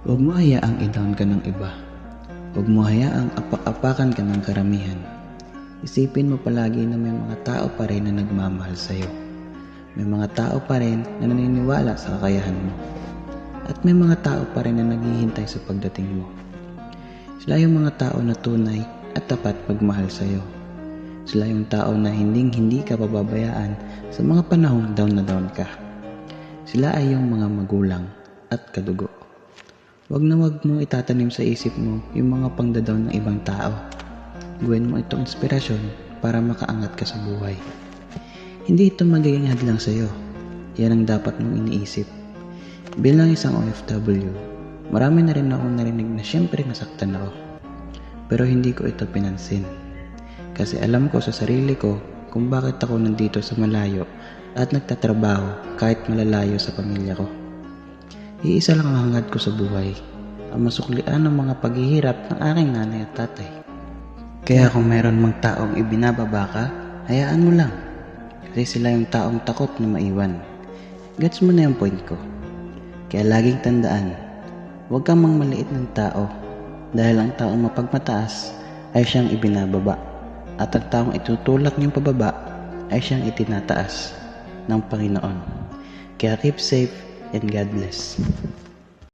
Huwag mo hayaang i-down ka ng iba. Huwag mo hayaang apak-apakan ka ng karamihan. Isipin mo palagi na may mga tao pa rin na nagmamahal sa'yo. May mga tao pa rin na naniniwala sa kakayahan mo. At may mga tao pa rin na naghihintay sa pagdating mo. Sila yung mga tao na tunay at tapat pagmahal sa'yo. Sila yung tao na hinding hindi ka pababayaan sa mga panahong down na down ka. Sila ay yung mga magulang at kadugo. Huwag na huwag mo itatanim sa isip mo yung mga pangdadown ng ibang tao. Gawin mo itong inspirasyon para makaangat ka sa buhay. Hindi ito magiging hadlang sa'yo. Yan ang dapat mong iniisip. Bilang isang OFW, marami na rin akong narinig na syempre nasaktan ako. Pero hindi ko ito pinansin. Kasi alam ko sa sarili ko kung bakit ako nandito sa malayo at nagtatrabaho kahit malalayo sa pamilya ko. Iisa lang ang hangad ko sa buhay, ang masuklian ng mga paghihirap ng aking nanay at tatay. Kaya kung mayroon mang taong ibinababa ka, hayaan mo lang. Kasi sila yung taong takot na maiwan. Gets mo na yung point ko. Kaya laging tandaan, huwag kang mang maliit ng tao dahil ang taong mapagmataas ay siyang ibinababa at ang taong itutulak niyong pababa ay siyang itinataas ng Panginoon. Kaya keep safe and God bless.